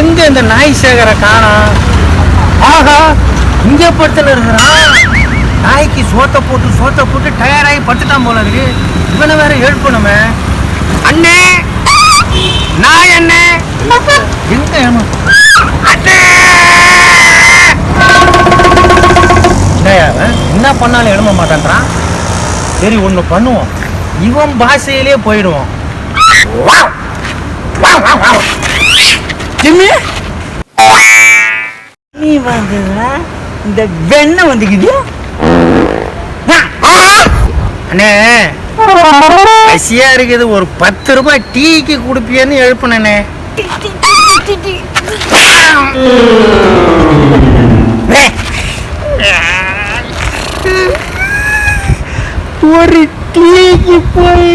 எங்க இந்த நாய் சேகர காணோம்? ஆஹா இங்க படுத்துல இருக்கிறான். நாய்க்கு சோத்த போட்டு சோத்த போட்டு டயர்டாகி படுத்துட்டான் போல இருக்கு. இவனை வேற எழுப்பணுமே. அண்ணே! நாய் அண்ணே! எங்க ஏமா? என்ன பண்ணாலும் எழும்ப மாட்டான்றான். சரி ஒன்று பண்ணுவோம். இவன் பாஷையிலே போயிடுவோம் ஜிம்மி. நீ வந்ததுனா இந்த வெண்ணெய் வந்துக்குது அண்ணே பசியா இருக்குது. ஒரு பத்து ரூபாய் டீக்கு கொடுப்பியன்னு எழுப்புனே ஒரு டீக்கு போய்.